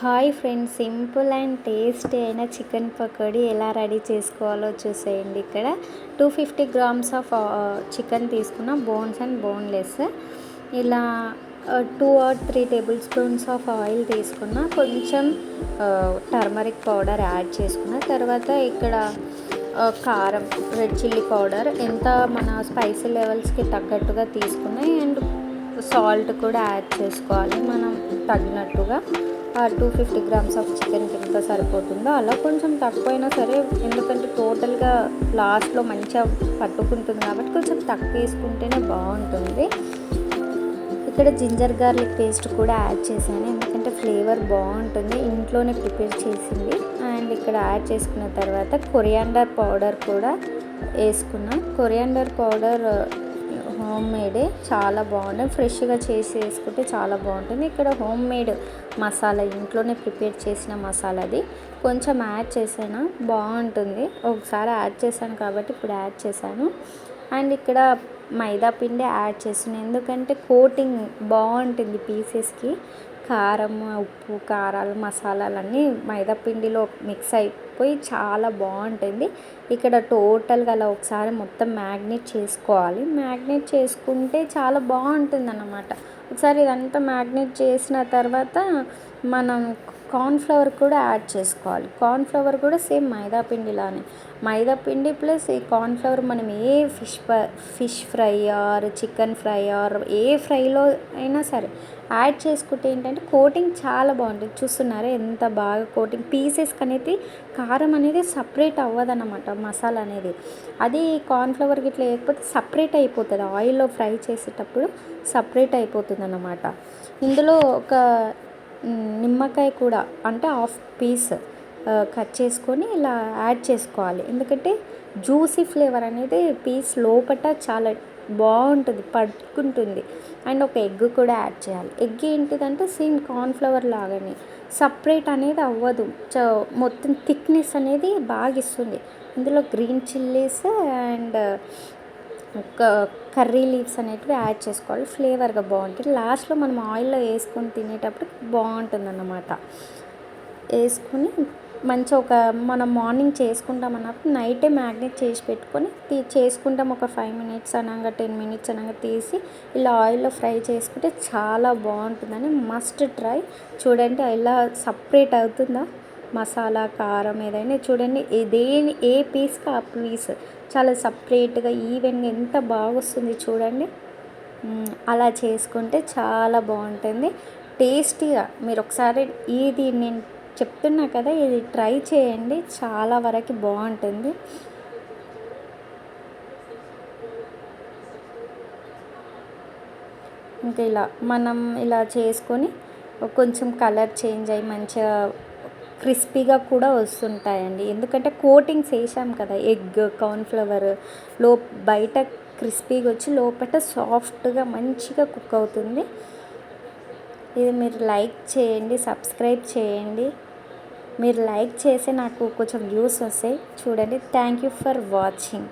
Hi friends simple and tasty అయిన chicken pakodi ఎలా ready చేసుకోవాలో చూసేయండి ఇక్కడ. Two fifty grams of chicken తీసుకున్న బోన్స్ అండ్ బోన్లెస్. ఇలా two or three tablespoons of oil తీసుకున్న కొంచెం టర్మరిక్ పౌడర్ యాడ్ చేసుకున్న. తర్వాత ఇక్కడ కారం రెడ్ చిల్లీ పౌడర్. ఎంత మన స్పైసీ లెవెల్స్కి తగ్గట్టుగా తీసుకున్నాయి అండ్ సాల్ట్ కూడా యాడ్ చేసుకోవాలి. మనం తగినట్టుగా టూ ఫిఫ్టీ గ్రామ్స్ ఆఫ్ చికెన్కి ఎంత సరిపోతుందో అలా కొంచెం తక్కువైనా సరే ఎందుకంటే టోటల్గా లాస్ట్లో మంచిగా పట్టుకుంటుంది కాబట్టి కొంచెం తక్కువ వేసుకుంటేనే బాగుంటుంది. ఇక్కడ జింజర్ గార్లిక్ పేస్ట్ కూడా యాడ్ చేశాను ఎందుకంటే ఫ్లేవర్ బాగుంటుంది. ఇంట్లోనే ప్రిపేర్ చేసింది. అండ్ ఇక్కడ యాడ్ చేసుకున్న తర్వాత కొరియాండర్ పౌడర్ కూడా వేసుకున్నాం. కొరియాండర్ పౌడర్ హోమ్ మేడే చాలా బాగుంటుంది ఫ్రెష్గా చేసి వేసుకుంటే చాలా బాగుంటుంది. ఇక్కడ హోమ్ మేడ్ మసాలా ఇంట్లోనే ప్రిపేర్ చేసిన మసాలా అది. కొంచెం యాడ్ చేసాను బాగుంటుంది. ఒకసారి యాడ్ చేశాను కాబట్టి ఇప్పుడు యాడ్ చేశాను. అండ్ ఇక్కడ మైదా పిండి యాడ్ చేస్తున్నాను ఎందుకంటే కోటింగ్ బాగుంటుంది పీసెస్కి. కారం ఉప్పు కారాలు మసాలాలు అన్నీ మైదా పిండిలో మిక్స్ అయిపోయి చాలా బాగుంటుంది. ఇక్కడ టోటల్గా అలా ఒకసారి మొత్తం మ్యాగ్నేట్ చేసుకోవాలి. మ్యాగ్నేట్ చేసుకుంటే చాలా బాగుంటుంది అన్నమాట ఒకసారి ఇదంతా మ్యాగ్నేట్ చేసిన తర్వాత మనం కార్న్ఫ్లవర్ కూడా యాడ్ చేసుకోవాలి. కార్న్ఫ్లవర్ కూడా సేమ్ మైదా పిండిలానే. మైదా పిండి ప్లస్ ఈ కార్న్ఫ్లవర్ మనం ఏ fish fish fry or chicken fry or ఏ ఫ్రైలో అయినా సరే యాడ్ చేసుకుంటే ఏంటంటే కోటింగ్ చాలా బాగుంటుంది. చూస్తున్నారా ఎంత బాగా కోటింగ్. పీసెస్కి అనేది కారం అనేది సపరేట్ అవ్వదన్నమాట మసాలా అనేది. అది కార్న్ఫ్లవర్ గిట్లా లేకపోతే సపరేట్ అయిపోతుంది. ఆయిల్లో ఫ్రై చేసేటప్పుడు సపరేట్ అయిపోతుంది అన్నమాట ఇందులో ఒక నిమ్మకాయ కూడా అంటే హాఫ్ పీస్ కట్ చేసుకొని ఇలా యాడ్ చేసుకోవాలి. ఎందుకంటే జ్యూసీ ఫ్లేవర్ అనేది పీస్ లోపట చాలా బాగుంటుంది పట్టుకుంటుంది. అండ్ ఒక ఎగ్ కూడా యాడ్ చేయాలి. ఎగ్ ఏంటిదంటే సేమ్ కార్న్ఫ్లవర్ లాగానే. సపరేట్ అనేది అవ్వదు. మొత్తం థిక్నెస్ అనేది బాగా ఇస్తుంది. ఇందులో green chillies and curry leaves అనేటివి యాడ్ చేసుకోవాలి. ఫ్లేవర్గా బాగుంటుంది. లాస్ట్లో మనం ఆయిల్లో వేసుకొని తినేటప్పుడు బాగుంటుంది అన్నమాట వేసుకొని మంచి ఒక మనం మార్నింగ్ చేసుకుంటాం అన్నప్పుడు నైటే మ్యాగ్నేట్ చేసి పెట్టుకొని చేసుకుంటాం. ఒక ఫైవ్ మినిట్స్ అనగా టెన్ మినిట్స్ అనగా తీసి ఇలా ఆయిల్లో ఫ్రై చేసుకుంటే చాలా బాగుంటుందని మస్ట్ ట్రై. చూడండి ఇలా సపరేట్ అవుతుందా? మసాలా కారం ఏదైనా చూడండి. దేని ఏ పీస్కి ఆ పీస్ చాలా సపరేట్గా ఈవెన్గా ఎంత బాగుస్తుంది చూడండి. అలా చేసుకుంటే చాలా బాగుంటుంది. టేస్టీగా మీరు ఒకసారి ఇది నేను చెప్తున్నా కదా ఇది ట్రై చేయండి. చాలా వరకు బాగుంటుంది. ఇంకా ఇలా మనం ఇలా చేసుకొని కొంచెం కలర్ చేంజ్ అయ్యి మంచిగా క్రిస్పీగా కూడా వస్తుంటాయండి. ఎందుకంటే కోటింగ్స్ వేసాం కదా ఎగ్ కార్న్ఫ్లవర్లో బయట క్రిస్పీగా వచ్చి లోపల సాఫ్ట్గా మంచిగా కుక్ అవుతుంది. ఇది మీరు లైక్ చేయండి సబ్స్క్రైబ్ చేయండి. మీరు లైక్ చేసి నాకు కొంచెం వ్యూస్ వస్తాయి. చూడండి థ్యాంక్ యూ ఫర్ వాచింగ్.